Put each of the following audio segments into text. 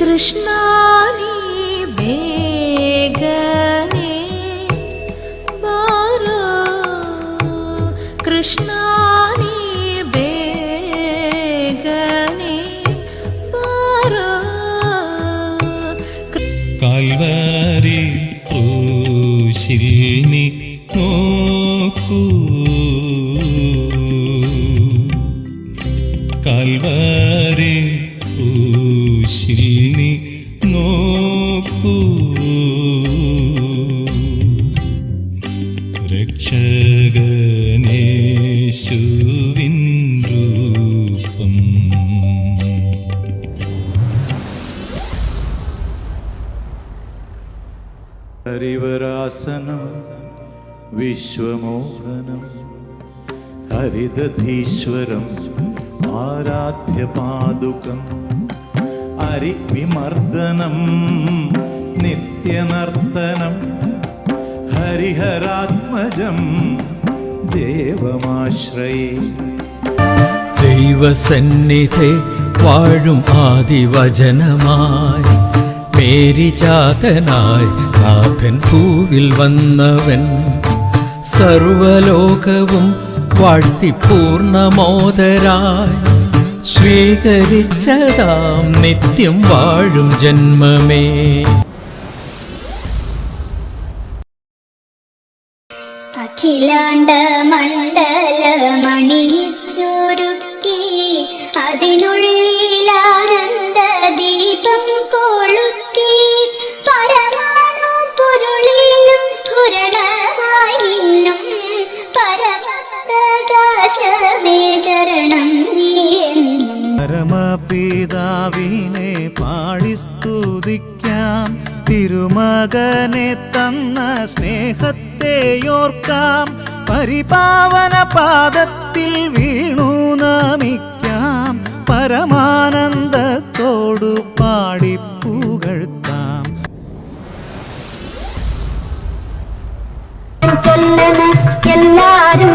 Krishna രക്ഷകനേശുവിൻ രൂപം. ഹരിവരാസനം വിശ്വമോഹനം ഹരിതധീശ്വരം ആരാധ്യപാദുകം ഹരിവിമർദ്ദനം നിത്യനർത്തനം ഹരിഹരാത്മജം ദേവമാശ്രയി. ദൈവസന്നിധി വാഴും ആദിവചനമായി. പേരിജാതനായി നാഥൻ പൂവിൽ വന്നവൻ. സർവലോകവും വാഴ്ത്തി പൂർണമോദരായി സ്വീകരിച്ചതാം നിത്യം വാഴും ജന്മമേ. അഖിലാണ്ട മണ്ഡലമണിച്ചൊരുക്കി തിരുമകനെ തന്ന സ്നേഹത്തെയോർക്കാം പരിപാവന പാദത്തിൽ വീണു നമിക്കാം. പരമാനന്ദത്തോടു പാടി പുകഴ്ത്താം എല്ലാരും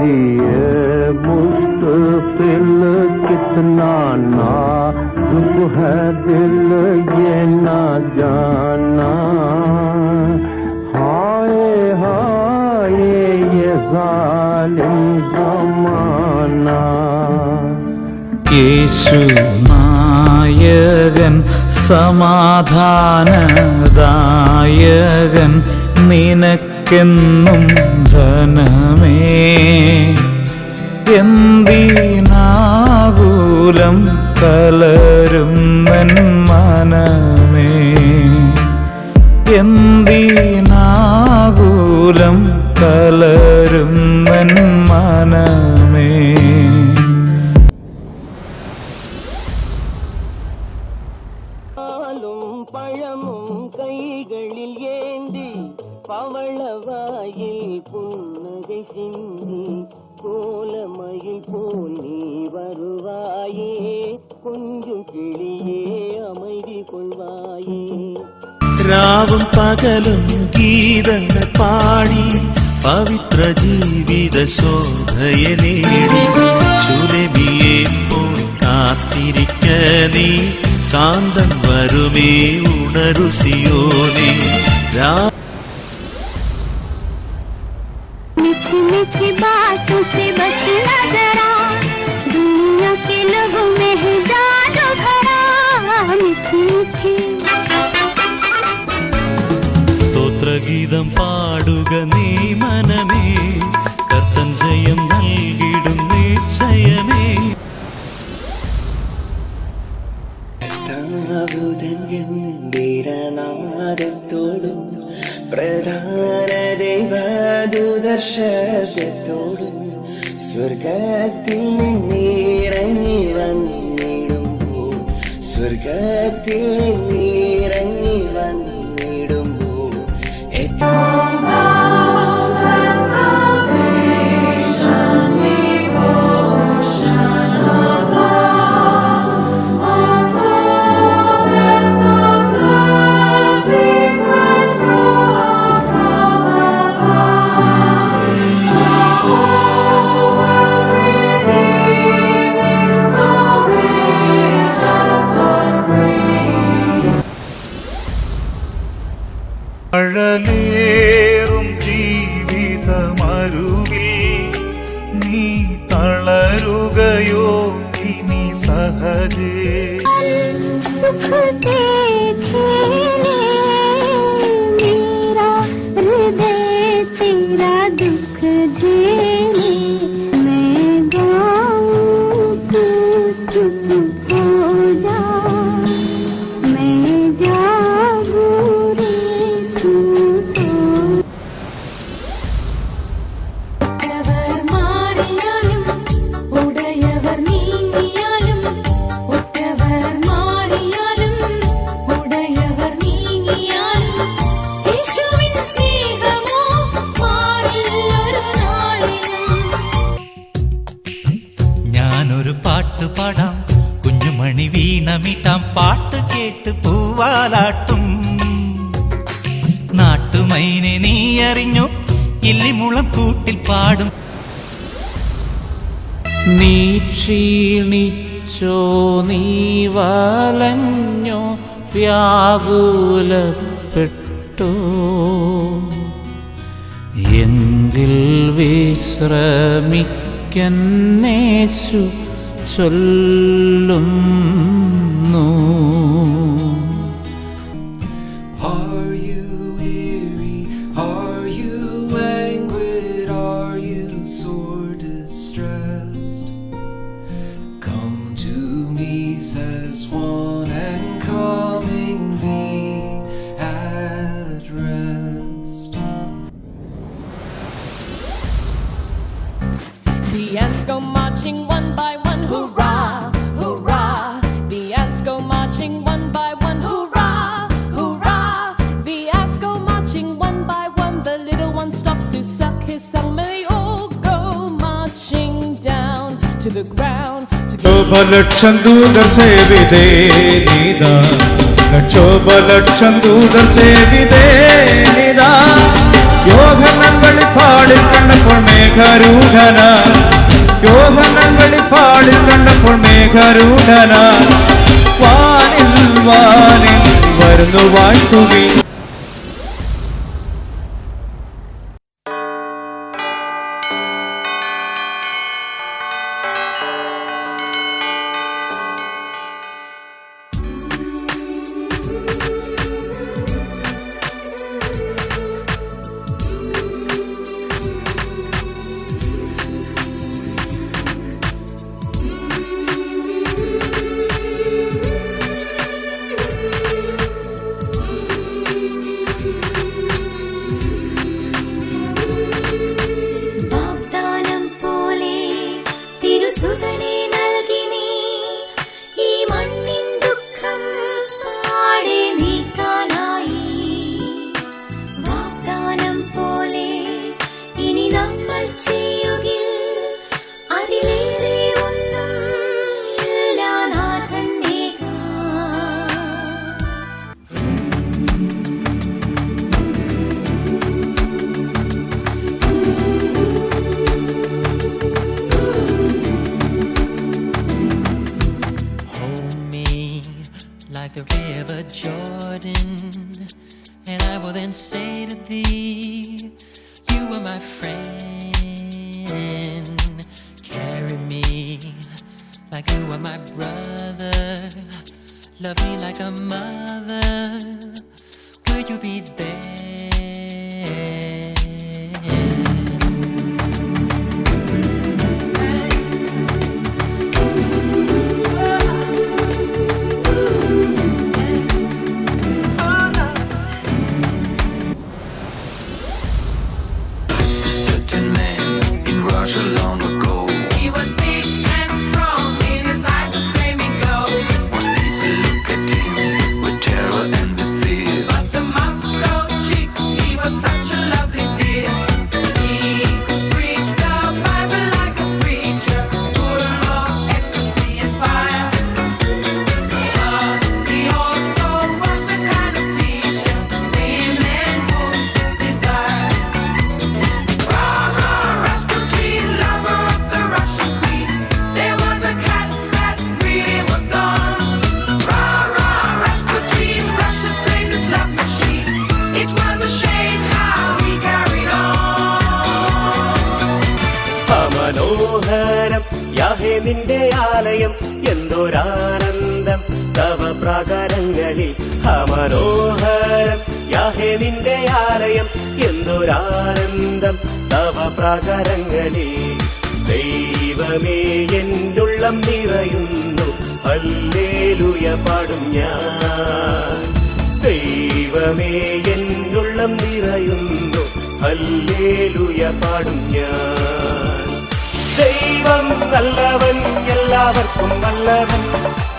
दिए मुस्तफिल कितना नाजुक है दिल ये ना जाना हाय हाय ये जालिम जमाना യേശു നായകൻ സമാധാനദായകൻ നിനക്കെന്നും ധനമേ എന്തിനാകൂലം കലരും നൻ മനമേ? എന്തിനാകൂലം കലരും നൻ മനമേ? രാവും പകലും ഗീതങ്ങൾ പാടി പവിത്ര ജീവിത ശോഭയെ നേടി സുരഭിയെ പോൽ കാത്തിരിക്ക നീ കാന്തം വരുമേ ഉണരു സിയോനെ രാ मीठी मीठी बातों से बचना जरा दुनिया के लोगों में है जादू भरा मीठी मीठी സ്തോത്രഗീതം പാടുക നീ മനമേ. കർത്തൻ ജയം നൽകിടും നിശ്ചയമേ ഗംഭീരനാദത്തോടും പ്രധാന ദൈവദൂതർശബ്ദത്തോടും സ്വർഗത്തിൽ നിന്നിറങ്ങി വന്നിടുമ്പോൾ സ്വർഗത്തിൽ നിന്നിറങ്ങി വന്നിടുമ്പോൾ Oh. ക്ഷീണിച്ചോ നീ വലഞ്ഞോ വ്യാകുലപ്പെട്ടോ. എങ്കിൽ വിശ്രമിക്കന്നേശു ചൊല്ലുന്നു. go marching one by one, hurrah, hurrah. The ants go marching one by one, hurrah, hurrah. The ants go marching one by one. The little one stops to suck his thumb, and they all go marching down to the ground. To ലക്ഷം ദൂതർ സേവിതേ നിതാ ലക്ഷോപലക്ഷം ദൂതർ സേവിതേ നിതാ യോഹനൻ വെളിപ്പാടിൽ കണ്ടപ്പോൾ മേഘരൂഢന യോഹനൻ വെളിപ്പാടിൽ കണ്ടപ്പോൾ മേഘരൂഢന. വാനിൽ വാനിൽ വരുന്നു വാഴ്ത്തുവി You are my friend. നിന്റെ ആലയം എന്തൊരാനന്ദം തവ പ്രാകാരങ്ങളിൽ ദൈവമേ എന്നുള്ളം നിറയുന്നു? അല്ലേലുയ പാടും ഞാൻ. ദൈവമേ എന്നുള്ളം നിറയുന്നു? അല്ലേലുയ പാടും ഞാൻ. ദൈവം നല്ലവൻ എല്ലാവർക്കും നല്ലവൻ.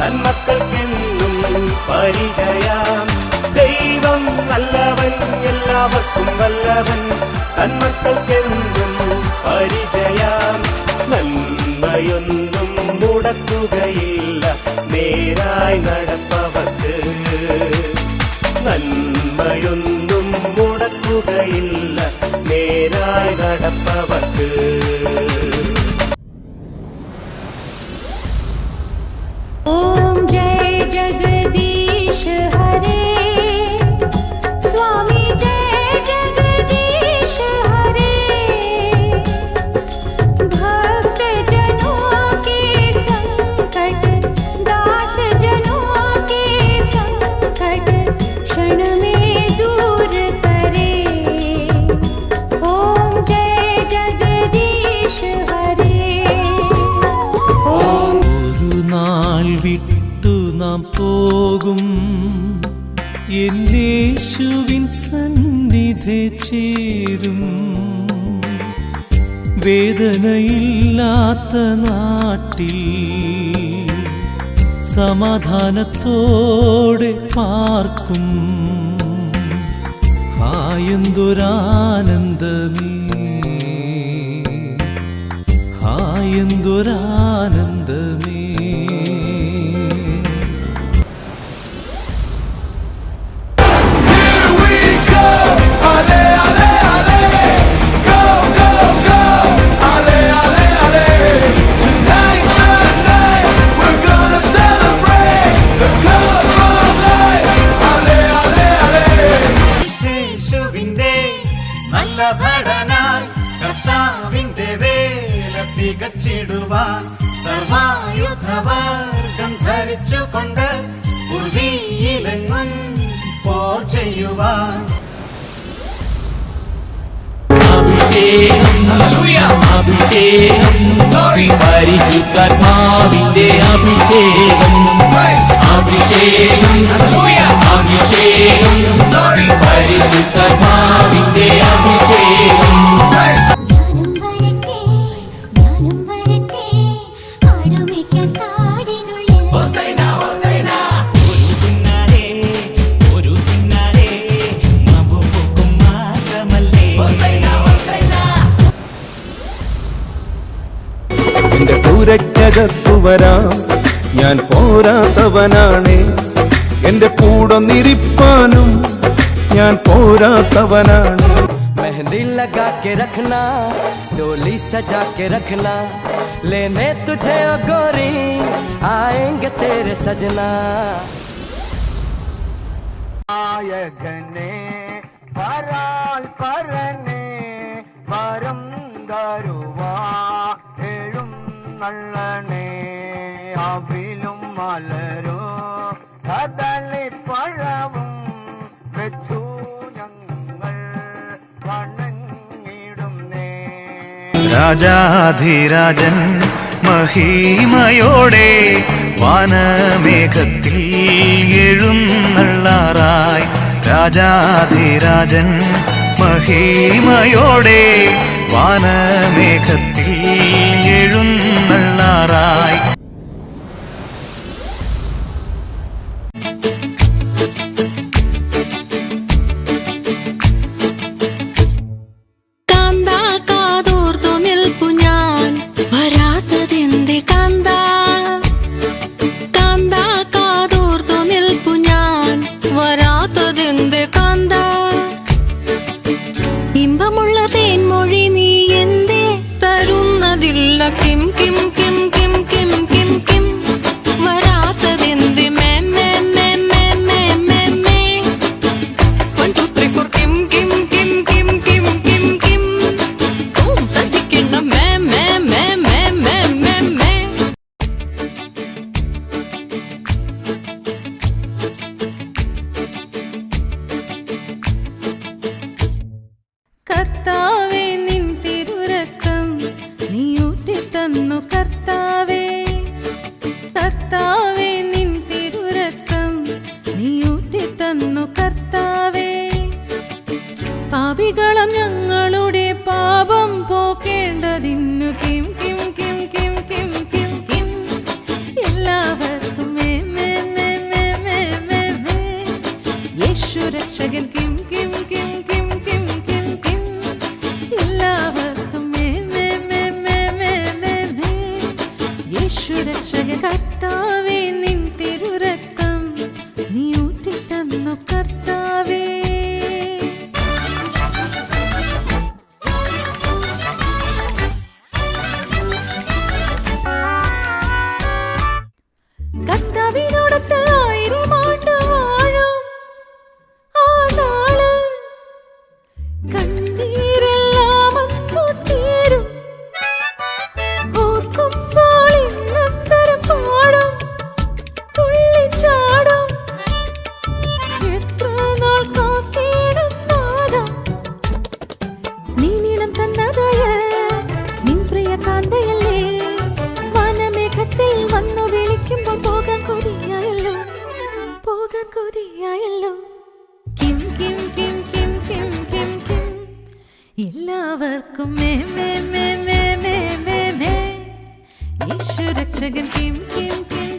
തന്മക്കൾക്കെന്നും പരിചയാം ദൈവം നല്ലവൻ എല്ലാവർക്കും നല്ലവൻ തന്മക്കൾക്കെന്നും പരിചയാം നന്മയൊന്നും മുടക്കുകയില്ല നേരായി നടപ്പവർക്ക് നന്മയൊന്നും മുടക്കുകയില്ല നേരായി നടപ്പവർക്ക് ॐ പോകും. എന്നേശുവിൻ സന്നിധി ചേരും. വേദനയില്ലാത്ത നാട്ടിൽ സമാധാനത്തോടെ പാർക്കും. ഹായെന്തൊരാനന്ദമേ. ഹായെന്തൊരാനന്ദമേ. മബുക്കും മാസമല്ലേ. എന്റെ പൂരക്കകത്തു വരാം ഞാൻ പോരാത്തവനാണ്. എന്റെ കൂടൊന്നിരിപ്പാനും पूरा പോരാത്തവനാണ് मेहंदी लगा के रखना डोली सजा के रखना लेने तुझे गोरी आएँगे तेरे सजना। आय घने पराल परने परम गरुवा രാജാധിരാജൻ മഹിമയോടെ വാനമേഘത്തിൽ എഴുന്നള്ളാറായി. രാജാധിരാജൻ മഹിമയോടെ വാനമേഘത്തിൽ പാപികളം ഞങ്ങളുടെ പാപം പോക്കേണ്ടതിന്നു കിം എല്ലാവർക്കും മേ മേ മേ മേ മേ മേ മേ. ഈശ്വരക്ഷകൻ കിം കിം കിം.